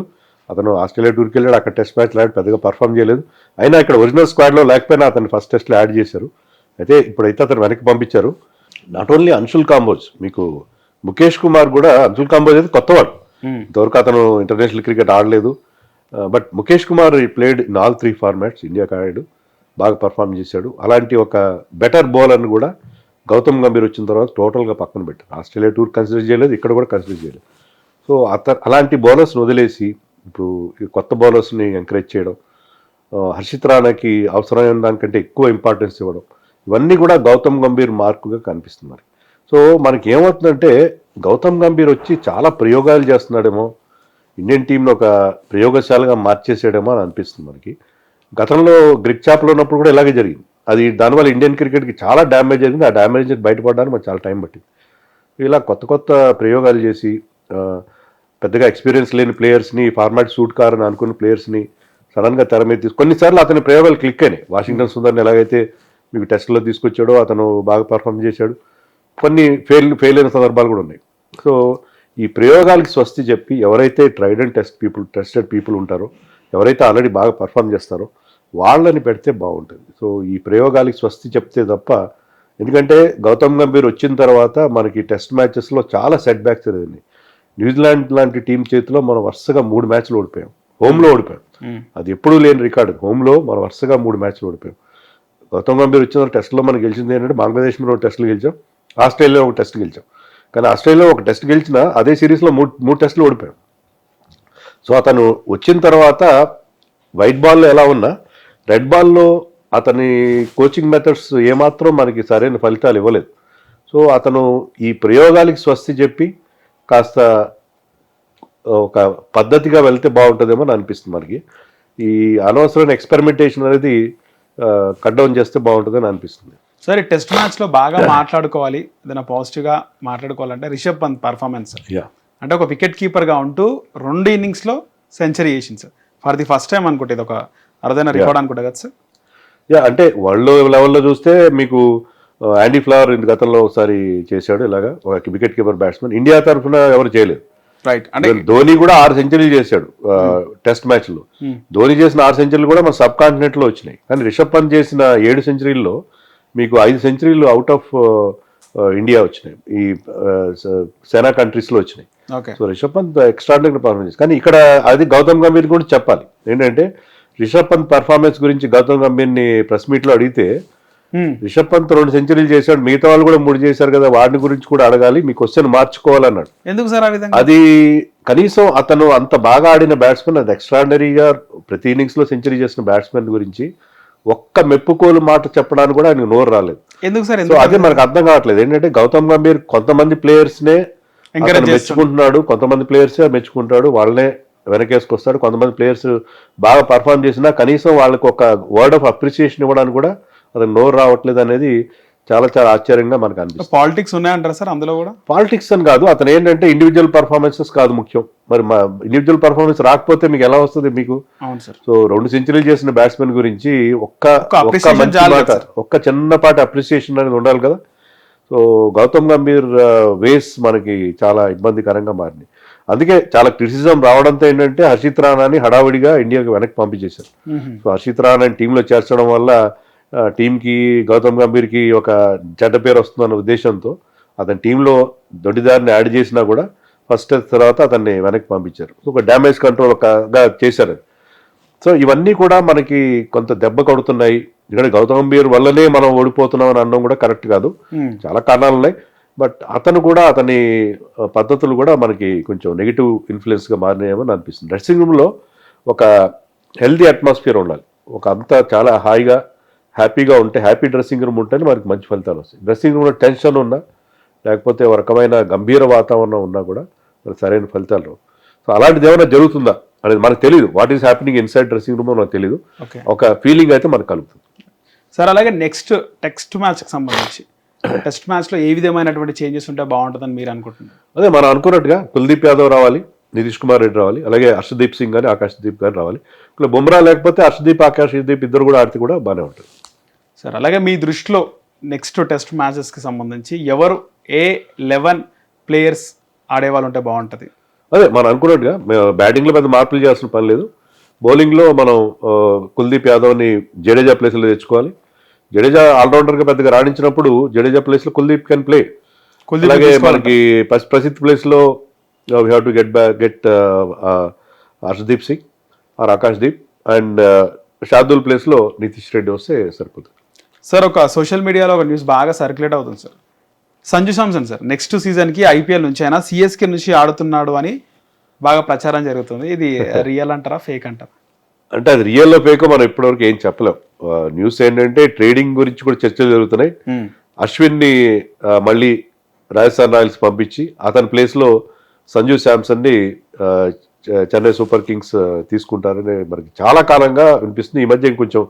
అతను ఆస్ట్రేలియా టూర్కి వెళ్ళాడు. అక్కడ టెస్ట్ మ్యాచ్ ఆడి పెద్దగా పర్ఫామ్ చేయలేదు. అయినా ఇక్కడ ఒరిజినల్ స్క్వాడ్లో లేకపోయినా అతను ఫస్ట్ టెస్ట్లో యాడ్ చేశారు. అయితే ఇప్పుడైతే అతను వెనక్కి పంపించారు. నాట్ ఓన్లీ అన్షుల్ కాంబోజ్ మీకు ముఖేష్ కుమార్ కూడా అన్షుల్ కాంబోజ్ అయితే కొత్తవాడు ఇంతవరకు అతను ఇంటర్నేషనల్ క్రికెట్ ఆడలేదు. But Mukesh Kumar played in all three formats ఇండియాకి ఆడాడు. బాగా పర్ఫామ్ చేశాడు. అలాంటి ఒక బెటర్ బౌలర్ని కూడా గౌతమ్ గంభీర్ వచ్చిన తర్వాత టోటల్గా పక్కన పెట్టారు. ఆస్ట్రేలియా టూర్ కన్సిడర్ చేయలేదు ఇక్కడ కూడా కన్సిడర్ చేయలేదు. సో అత అలాంటి బౌలర్స్ని వదిలేసి ఇప్పుడు ఈ కొత్త బౌలర్స్ని ఎంకరేజ్ చేయడం హర్షిత్ రాణాకి అవసరమైన దానికంటే ఎక్కువ ఇంపార్టెన్స్ ఇవ్వడం ఇవన్నీ కూడా గౌతమ్ గంభీర్ మార్కుగా కనిపిస్తుంది మరి. సో మనకి ఏమవుతుందంటే గౌతమ్ గంభీర్ వచ్చి చాలా ప్రయోగాలు చేస్తున్నాడేమో ఇండియన్ టీంను ఒక ప్రయోగశాలగా మార్చేసాడేమో అని అనిపిస్తుంది మనకి. గతంలో గ్రిక్ చాప్లో ఉన్నప్పుడు కూడా ఇలాగే జరిగింది. అది దానివల్ల ఇండియన్ క్రికెట్కి చాలా డ్యామేజ్ అయింది. ఆ డ్యామేజ్ బయటపడడానికి మాకు చాలా టైం పట్టింది. ఇలా కొత్త కొత్త ప్రయోగాలు చేసి పెద్దగా ఎక్స్పీరియన్స్ లేని ప్లేయర్స్ని ఫార్మాట్ సూట్ కారని అనుకున్న ప్లేయర్స్ని సడన్గా తెర మీద తీసుకు కొన్నిసార్లు అతని ప్రయోగాలు క్లిక్ అయినాయి. వాషింగ్టన్ సుందర్ని ఎలాగైతే మీకు టెస్ట్లో తీసుకొచ్చాడో అతను బాగా పర్ఫామ్ చేశాడు. కొన్ని ఫెయిల్ ఫెయిల్ అయిన సందర్భాలు కూడా ఉన్నాయి. సో ఈ ప్రయోగాలకి స్వస్తి చెప్పి ఎవరైతే tried and test people tested people ఉంటారో ఎవరైతే ఆల్రెడీ బాగా పర్ఫామ్ చేస్తారో వాళ్ళని పెడితే బాగుంటుంది. సో ఈ ప్రయోగాలకి స్వస్తి చెప్తే తప్ప ఎందుకంటే గౌతమ్ గంభీర్ వచ్చిన తర్వాత మనకి టెస్ట్ మ్యాచెస్లో చాలా సెట్ బ్యాక్స్ జరిగినాయి న్యూజిలాండ్ లాంటి టీం చేతిలో మనం వరుసగా మూడు మ్యాచ్లు ఓడిపోయాం. హోమ్లో ఓడిపోయాం. అది ఎప్పుడూ లేని రికార్డు. హోమ్లో మనం వరుసగా మూడు మ్యాచ్లు ఓడిపోయాం. గౌతమ్ గంభీర్ వచ్చిన టెస్ట్లో మనం గెలిచింది ఏంటంటే బంగ్లాదేశ్ మీద ఒక టెస్ట్లు గెలిచాం. ఆస్ట్రేలియా ఒక టెస్ట్ గెలిచాం. కానీ ఆస్ట్రేలియా ఒక టెస్ట్ గెలిచినా అదే సిరీస్లో మూడు మూడు టెస్టులు ఓడిపోయాం. సో అతను వచ్చిన తర్వాత వైట్ బాల్లో ఎలా ఉన్నా రెడ్ బాల్లో అతని కోచింగ్ మెథడ్స్ ఏమాత్రం మనకి సరైన ఫలితాలు ఇవ్వలేదు. సో అతను ఈ ప్రయోగాలకి స్వస్తి చెప్పి కాస్త ఒక పద్ధతిగా వెళ్తే బాగుంటుందేమో అని అనిపిస్తుంది మనకి. ఈ అనవసరమైన ఎక్స్పెరిమెంటేషన్ అనేది కట్ డౌన్ చేస్తే బాగుంటుందని అనిపిస్తుంది. సరే టెస్ట్ మ్యాచ్లో బాగా మాట్లాడుకోవాలి. ఏదైనా పాజిటివ్గా మాట్లాడుకోవాలంటే రిషబ్ పంత్ పర్ఫార్మెన్స్ యా అంటే ఒక వికెట్ కీపర్గా ఉంటూ రెండు ఇన్నింగ్స్లో సెంచరీ చేసింది sir. For the first time అనుకుంటే ఇది ఒక అరుదైన రికార్డ్ అనుకుంటా కదా సార్ యా అంటే వరల్డ్ లెవెల్లో చూస్తే మీకు యాండీ ఫ్లవర్ ఇంత గతంలో ఒకసారి చేశాడు ఇలాగా ఒక వికెట్ కీపర్ బ్యాట్స్మెన్ ఇండియా తరఫున ఎవరు చేయలేదు. రైట్ అంటే ధోని కూడా ఆరు సెంచరీలు చేశాడు టెస్ట్ మ్యాచ్లో. ధోని చేసిన ఆరు సెంచరీలు కూడా మన సబ్ కాంటినెంట్లో వచ్చినాయి. కానీ రిషబ్ పంత్ చేసిన ఏడు సెంచరీల్లో మీకు ఐదు సెంచరీలు అవుట్ ఆఫ్ ఇండియా వచ్చినాయి. ఈ స- సేనా కంట్రీస్లో వచ్చినాయి. So Rishabh Pant extraordinary performance కానీ ఇక్కడ అది గౌతమ్ గంభీర్ కూడా చెప్పాలి. ఏంటంటే రిషబ్ పంత్ పర్ఫార్మెన్స్ గురించి గౌతమ్ గంభీర్ని ప్రెస్ మీట్లో అడిగితే రిషబ్ పంత్ రెండు సెంచరీలు చేశాడు మిగతా వాళ్ళు కూడా మూడు చేశారు కదా వాడిని గురించి కూడా అడగాలి మీ క్వశ్చన్ మార్చుకోవాలన్నాడు. ఎందుకు సార్ అది కనీసం అతను అంత బాగా ఆడిన బ్యాట్స్మెన్ అది ఎక్స్ట్రాడనరీగా ప్రతి ఇన్నింగ్స్లో సెంచరీ చేసిన బ్యాట్స్మెన్ గురించి ఒక్క మెప్పుకోలు మాట చెప్పడానికి కూడా ఆయనకు నోరు రాలేదు. ఎందుకు సార్? సో అదే మనకు అర్థం కావట్లేదు. ఏంటంటే గౌతమ్ గంభీర్ కొంతమంది ప్లేయర్స్ నే మెచ్చుకుంటున్నాడు కొంతమంది ప్లేయర్స్ మెచ్చుకుంటాడు వాళ్ళనే వెనకేసుకొస్తాడు. కొంతమంది ప్లేయర్స్ బాగా పర్ఫామ్ చేసినా కనీసం వాళ్ళకి ఒక వర్డ్ ఆఫ్ అప్రిసియేషన్ ఇవ్వడానికి కూడా అతను నోరు రావట్లేదు అనేది చాలా చాలా ఆశ్చర్యంగా మనకు అనిపిస్తుంది. పాలిటిక్స్ ఉన్నాయంటారా సార్ అందులో కూడా? పాలిటిక్స్ అని కాదు. అతను ఏంటంటే ఇండివిజువల్ పర్ఫార్మెన్సెస్ కాదు ముఖ్యం. మరి మా ఇండివిజువల్ పర్ఫార్మెన్స్ రాకపోతే మీకు ఎలా వస్తుంది మీకు? అవును సార్. సో రెండు సెంచరీలు చేసిన బ్యాట్స్మెన్ గురించి ఒక్క మంచి మాట. ఒక్క చిన్నపాటి అప్రిసియేషన్ అనేది ఉండాలి కదా. సో గౌతమ్ గంభీర్ వేస్ మనకి చాలా ఇబ్బందికరంగా మారింది. అందుకే చాలా క్రిటిసిజం రావడంతో ఏంటంటే హర్షిత్ రాణాని హడావిడిగా ఇండియాకి వెనక్కి పంపించేశారు. సో హర్షిత్ రాణాని టీంలో చేర్చడం వల్ల టీంకి గౌతమ్ గంభీర్కి ఒక చెడ్డ పేరు వస్తుందన్న ఉద్దేశంతో అతని టీంలో దొడ్డిదారిని యాడ్ చేసినా కూడా ఫస్ట్ తర్వాత అతన్ని వెనక్కి పంపించారు. ఒక డ్యామేజ్ కంట్రోల్ ఒకగా చేశారు సో ఇవన్నీ కూడా మనకి కొంత దెబ్బ కొడుతున్నాయి. ఎందుకంటే గౌతమ్ గంభీర్ వల్లనే మనం ఓడిపోతున్నాం అని అనడం కూడా కరెక్ట్ కాదు. చాలా కారణాలు ఉన్నాయి. బట్ అతను కూడా అతని పద్ధతులు కూడా మనకి కొంచెం నెగిటివ్ ఇన్ఫ్లుయెన్స్గా మారినాయేమో అని అనిపిస్తుంది. డ్రెస్సింగ్ రూమ్లో ఒక హెల్దీ అట్మాస్ఫియర్ ఉండాలి. ఒక అంతా చాలా హాయిగా హ్యాపీగా ఉంటే హ్యాపీ డ్రెస్సింగ్ రూమ్ ఉంటేనే మనకి మంచి ఫలితాలు వస్తాయి. డ్రెస్సింగ్ రూమ్లో టెన్షన్ ఉన్నా లేకపోతే ఒక రకమైన గంభీర వాతావరణం ఉన్నా కూడా మనకి సరైన ఫలితాలు రావు. సో అలాంటిది ఏమైనా జరుగుతుందా అనేది మనకు తెలియదు what is happening inside dressing room మనకు తెలియదు ఒక ఫీలింగ్ అయితే మనకు కలుగుతుంది. సార్ అలాగే నెక్స్ట్ టెక్స్ట్ మ్యాచ్కి సంబంధించి. టెస్ట్ మ్యాచ్లో ఏ విధమైనటువంటి చేంజెస్ ఉంటే బాగుంటుందని మీరు అనుకుంటున్నారు? అదే మనం అనుకున్నట్టుగా కుల్దీప్ యాదవ్ రావాలి నితీష్ కుమార్ రెడ్డి రావాలి అలాగే హర్షదీప్ సింగ్ కానీ ఆకాశ్దీప్ కానీ రావాలి. ఇలా బుమ్రా లేకపోతే హర్షదీప్ ఆకాశ్దీప్ ఇద్దరు కూడా ఆడితే కూడా బాగానే ఉంటుంది. సార్ అలాగే మీ దృష్టిలో నెక్స్ట్ టెస్ట్ మ్యాచెస్కి సంబంధించి ఎవరు ఏ లెవెన్ ప్లేయర్స్ ఆడేవాళ్ళు ఉంటే బాగుంటుంది? అదే మనం అనుకున్నట్టుగా బ్యాటింగ్లో పెద్ద మార్పులు చేయాల్సిన పని లేదు. బౌలింగ్లో మనం కుల్దీప్ యాదవ్ని జడేజా ప్లేస్లో తెచ్చుకోవాలి. జడేజా ఆల్రౌండర్గా పెద్దగా రాణించినప్పుడు జడేజా ప్లేస్లో కుల్దీప్ కెన్ ప్లే కుల్దీప్ అలాగే. మనకి ప్రసి- ప్రసిద్ధ్ ప్లేస్లో we have to get back get Harshdeep Singh or Akash Deep and Shardul ప్లేస్లో నితీష్ రెడ్డి వస్తే సరిపోతుంది. సార్ ఒక సోషల్ మీడియాలో ఒక న్యూస్ బాగా సర్క్యులేట్ అవుతుంది sir. Sanju Samson sir next సీజన్కి ఐపీఎల్ నుంచి అయినా సిఎస్కే నుంచి ఆడుతున్నాడు అని బాగా ప్రచారం జరుగుతుంది. ఇది [LAUGHS] రియల్ అంటారా ఫేక్ అంటారా? అంటే అది రియల్లో ఫేకో మనం ఇప్పటివరకు ఏం చెప్పలేం. న్యూస్ ఏంటంటే ట్రేడింగ్ గురించి కూడా చర్చలు జరుగుతున్నాయి. అశ్విన్ని ఆ, మళ్ళీ రాజస్థాన్ రాయల్స్ పంపించి అతని ప్లేస్లో సంజు శాంసన్ని ఆ, చె- చెన్నై సూపర్ కింగ్స్ తీసుకుంటారని మనకి చాలా కాలంగా వినిపిస్తుంది. ఈ మధ్య ఇంకొంచెం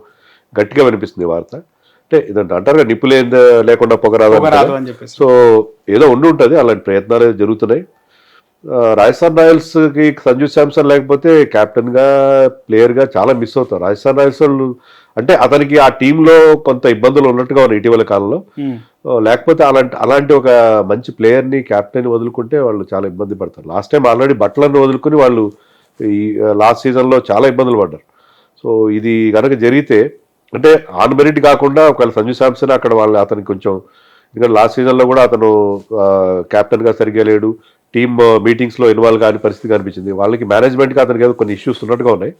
గట్టిగా వినిపిస్తుంది వార్త. అంటే ఇదంటే అంటారు కదా, నిప్పు లేని లేకుండా పొగరాదు. సో ఏదో ఉండి ఉంటుంది. అలాంటి ప్రయత్నాలు జరుగుతున్నాయి. రాజస్థాన్ రాయల్స్కి సంజు శాంసన్ లేకపోతే కెప్టెన్గా ప్లేయర్గా చాలా మిస్ అవుతారు. రాజస్థాన్ రాయల్స్ వాళ్ళు అంటే అతనికి ఆ టీంలో కొంత ఇబ్బందులు ఉన్నట్టుగా ఉన్నాయి ఇటీవల కాలంలో. లేకపోతే అలాంటి అలాంటి ఒక మంచి ప్లేయర్ని కెప్టెన్ వదులుకుంటే వాళ్ళు చాలా ఇబ్బంది పడతారు. లాస్ట్ టైం ఆల్రెడీ బట్లను వదులుకుని వాళ్ళు ఈ లాస్ట్ సీజన్లో చాలా ఇబ్బందులు పడ్డారు. సో ఇది కనుక జరిగితే అంటే ఆన్ మెరిట్ కాకుండా ఒకవేళ సంజు శాంసన్ అక్కడ వాళ్ళు అతనికి కొంచెం ఎందుకంటే లాస్ట్ సీజన్లో కూడా అతను కెప్టెన్గా సరిగ్గా లేడు. టీమ్ మీటింగ్స్లో ఇన్వాల్వ్ కాని పరిస్థితి కనిపించింది. వాళ్ళకి మేనేజ్మెంట్కి అతనికి ఏదో కొన్ని ఇష్యూస్ ఉన్నట్టుగా ఉన్నాయి.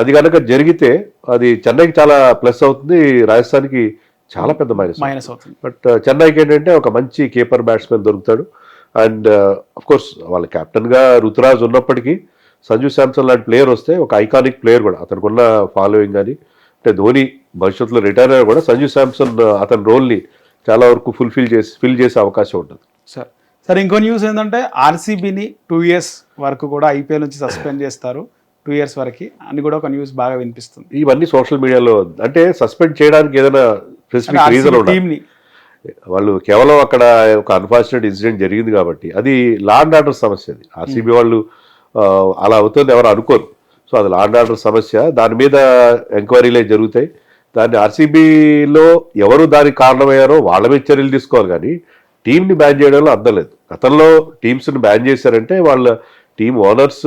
అది కనుక జరిగితే అది చెన్నైకి చాలా ప్లస్ అవుతుంది రాజస్థాన్కి చాలా పెద్ద మైనస్ మైనస్ అవుతుంది. బట్ చెన్నైకి ఏంటంటే ఒక మంచి కీపర్ బ్యాట్స్మెన్ దొరుకుతాడు. అండ్ అఫ్ కోర్స్ వాళ్ళ కెప్టెన్గా రుతురాజ్ ఉన్నప్పటికీ సంజు శాంసన్ లాంటి ప్లేయర్ వస్తే ఒక ఐకానిక్ ప్లేయర్ కూడా అతనికి ఉన్న ఫాలోయింగ్ కానీ అంటే ధోని భవిష్యత్తులో రిటైర్ అయినా కూడా సంజు శాంసన్ uh, అతని రోల్ని చాలా వరకు ఫుల్ఫిల్ చేసి ఫిల్ చేసే అవకాశం ఉంటుంది. సార్ సార్ ఇంకో న్యూస్ ఏంటంటే ఆర్సీబీని టూ ఇయర్స్ వరకు కూడా ఐపీఎల్ నుంచి సస్పెండ్ చేస్తారు. టూ ఇయర్స్ వరకు అని కూడా ఒక న్యూస్ బాగా వినిపిస్తుంది. ఇవన్నీ సోషల్ మీడియాలో అంటే సస్పెండ్ చేయడానికి ఏదైనా స్పెసిఫిక్ రీజన్ ఉండాలి ని. వాళ్ళు కేవలం అక్కడ ఒక అన్ఫార్చునేట్ ఇన్సిడెంట్ జరిగింది కాబట్టి. అది లా అండ్ ఆర్డర్ సమస్య అది. ఆర్సీబీ వాళ్ళు ఆ, అలా అవుతుంది ఎవరు అనుకోరు. సో అది లా అండ్ ఆర్డర్ సమస్య. దాని మీద ఎంక్వైరీలే జరుగుతాయి. దాన్ని ఆర్సీబీలో ఎవరు దానికి కారణమయ్యారో వాళ్ళ మీద చర్యలు తీసుకోవాలి కానీ టీంని బ్యాన్ చేయడంలో అర్థం లేదు. గతంలో టీమ్స్ని బ్యాన్ చేశారంటే వాళ్ళ టీం ఓనర్స్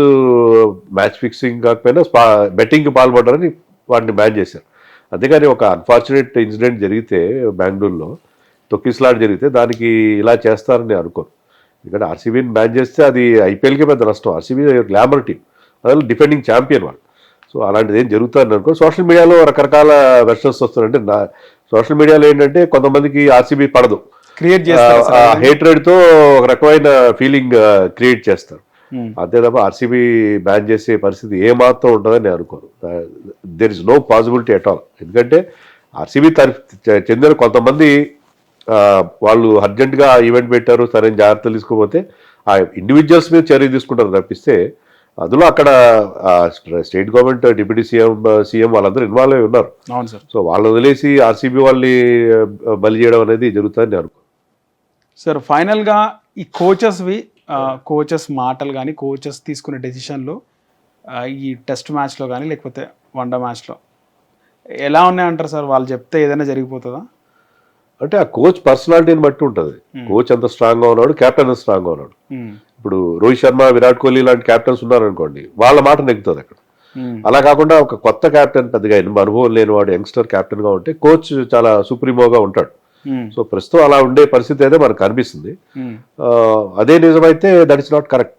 మ్యాచ్ ఫిక్సింగ్ కాకపోయినా స్పా బెట్టింగ్కి పాల్పడ్డారని వాటిని బ్యాన్ చేశారు. అంతేగాని ఒక అన్ఫార్చునేట్ ఇన్సిడెంట్ జరిగితే బెంగళూరులో తొక్కిసలాట జరిగితే దానికి ఇలా చేస్తారని అనుకోను. ఎందుకంటే ఆర్సీబీని బ్యాన్ చేస్తే అది ఐపీఎల్కే పెద్ద నష్టం. ఆర్సీబీ గ్లామర్ టీం అదే డిఫెండింగ్ ఛాంపియన్ వాళ్ళు సో అలాంటిది ఏం జరుగుతుందని అనుకో సోషల్ మీడియాలో రకరకాల వెర్షన్స్ వస్తున్నాయంటే నా సోషల్ మీడియాలో ఏంటంటే కొంతమందికి ఆర్సీబీ పడదు. క్రియేట్ చేస్తారు ఆ హేట్రెడ్తో ఒక రకమైన ఫీలింగ్ క్రియేట్ చేస్తారు. Hmm. అంతే తప్ప ఆర్సీబీ బ్యాన్ చేసే పరిస్థితి ఏ మాత్రం ఉంటుందని నేను అనుకోను. There is no possibility at all ఎందుకంటే ఆర్సీబీ చెందిన కొంతమంది ఆ, వాళ్ళు అర్జెంటుగా ఈవెంట్ పెట్టారు సరైన జాగ్రత్తలు తీసుకోకపోతే ఆ ఇండివిజువల్స్ మీద చర్య తీసుకుంటారు తప్పిస్తే అందులో అక్కడ state government deputy CM CM వాళ్ళందరూ ఇన్వాల్వ్ అయి ఉన్నారు. సో వాళ్ళు వదిలేసి ఆర్సీబీ వాళ్ళని ఆ, బలి చేయడం అనేది జరుగుతుందని అనుకో సార్ ఫైనల్గా ఈ కోచెస్వి కోచెస్ మాటలు కానీ కోచెస్ తీసుకునే డెసిషన్లు ఈ టెస్ట్ మ్యాచ్లో కానీ లేకపోతే వన్డే మ్యాచ్లో ఎలా ఉన్నాయంటారు సార్? వాళ్ళు చెప్తే ఏదైనా జరిగిపోతుందా? అంటే ఆ కోచ్ పర్సనాలిటీని బట్టి ఉంటుంది. కోచ్ ఎంత స్ట్రాంగ్గా ఉన్నాడు కెప్టెన్ ఎంత స్ట్రాంగ్గా ఉన్నాడు. ఇప్పుడు రోహిత్ శర్మ విరాట్ కోహ్లీ లాంటి కెప్టెన్స్ ఉన్నారనుకోండి వాళ్ళ మాట నెగ్గుతుంది అక్కడ. అలా కాకుండా ఒక కొత్త కెప్టెన్ పెద్దగా అనుభవం లేనివాడు యంగ్స్టర్ కెప్టెన్గా ఉంటే కోచ్ చాలా సుప్రీమోగా ఉంటాడు. సో ప్రస్తుతం అలా ఉండే పరిస్థితి అయితే మనకు కనిపిస్తుంది Hmm. అదే నిజమైతే that is not correct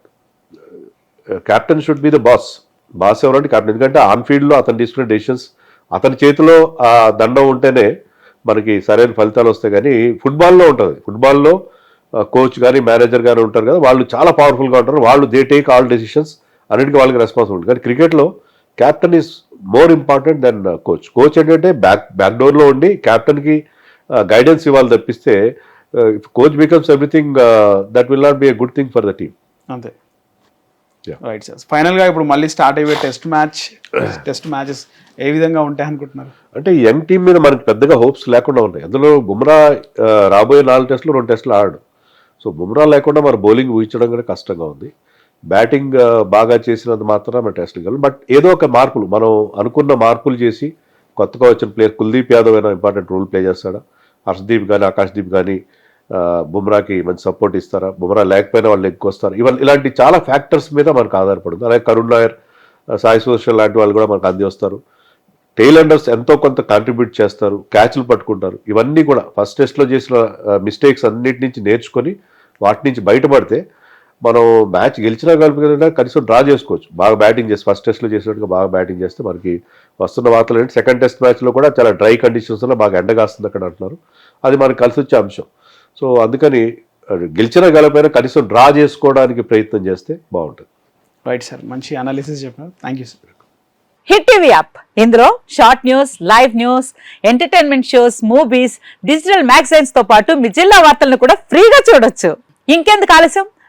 captain should be the boss boss ఎవరంటే కెప్టెన్ ఎందుకంటే ఆన్ ఫీల్డ్లో అతను తీసుకునే డెసిషన్స్ అతని చేతిలో ఆ దండం ఉంటేనే మనకి సరైన ఫలితాలు వస్తాయి. కానీ ఫుట్బాల్లో ఉంటుంది. ఫుట్బాల్లో కోచ్ కానీ మేనేజర్ కానీ ఉంటారు కదా వాళ్ళు చాలా పవర్ఫుల్గా ఉంటారు. వాళ్ళు దే టేక్ ఆల్ డెసిషన్స్ అన్నిటికీ వాళ్ళకి రెస్పాన్సిబిలిటీ కానీ క్రికెట్లో captain is more important than coach coach ఏంటంటే బ్యాక్ బ్యాక్ డోర్లో ఉండి క్యాప్టెన్కి గైడెన్స్ ఇవ్వాలి తప్పిస్తే coach becomes everything that will not be a good thing for the team అంతే. రైట్ సార్ ఫైనల్గా ఇప్పుడు మళ్ళీ స్టార్ట్ అయ్యే టెస్ట్ మ్యాచ్ టెస్ట్ మ్యాచెస్ ఏ విధంగా ఉంటాయి అనుకుంటున్నారు? అంటే యంగ్ టీం మీద మనకి పెద్దగా హోప్స్ లేకుండా ఉన్నాయి. అందులో బుమ్రా రాబోయే నాలుగు టెస్టులు రెండు టెస్టులు ఆడాడు. సో బుమ్రా లేకుండా మరి బౌలింగ్ ఊహించడం కూడా కష్టంగా ఉంది. బ్యాటింగ్ బాగా చేసినంత మాత్రం టెస్ట్ గెలవు. బట్ ఏదో ఒక మార్పులు మనం అనుకున్న మార్పులు చేసి కొత్తగా వచ్చిన ప్లేయర్ కుల్దీప్ యాదవ్ అయినా ఇంపార్టెంట్ రోల్ ప్లే చేస్తాడా? హర్షదీప్ కానీ ఆకాశ్దీప్ కానీ బుమ్రాకి మంచి సపోర్ట్ ఇస్తారా? బుమ్రా లేకపోయినా వాళ్ళు ఎక్కువ వస్తారు? ఇవాళ ఇలాంటి చాలా ఫ్యాక్టర్స్ మీద మనకు ఆధారపడుతుంది. అలాగే కరుణ్ నాయర్ సాయి సోషల్ లాంటి వాళ్ళు కూడా మనకు అంది వస్తారు. టెయిల్ అండర్స్ ఎంతో కొంత కాంట్రిబ్యూట్ చేస్తారు. క్యాచ్లు పట్టుకుంటారు. ఇవన్నీ కూడా ఫస్ట్ టెస్ట్లో చేసిన మిస్టేక్స్ అన్నిటి నుంచి నేర్చుకొని వాటి నుంచి బయటపడితే మనం మ్యాచ్ గెలిచినా కలిపినా కనీసం డ్రా చేసుకోవచ్చు. బాగా బ్యాటింగ్ చేసి ఫస్ట్ టెస్ట్లో చేసినట్టుగా బాగా బ్యాటింగ్ చేస్తే మనకి వస్తున్న వార్తలు ఏంటి? సెకండ్ టెస్ట్ మ్యాచ్లో కూడా చాలా డ్రై కండిషన్స్లో బాగా ఎండగాస్తుంది అక్కడ అంటున్నారు. అది మనకు కలిసి వచ్చే అంశం. సో అందుకని అది గెలిచినా గెలపైనా కనీసం డ్రా చేసుకోవడానికి ప్రయత్నం చేస్తే బాగుంటుంది. రైట్ సార్ మంచి అనాలిసిస్ చెప్పినారు thank you sir hit TV app. ఇందులో short news live news entertainment shows movies digital మ్యాగజైన్స్తో పాటు మీ జిల్లా వార్తలను కూడా ఫ్రీగా చూడొచ్చు. ఇంకెందుకు ఆలస్యం?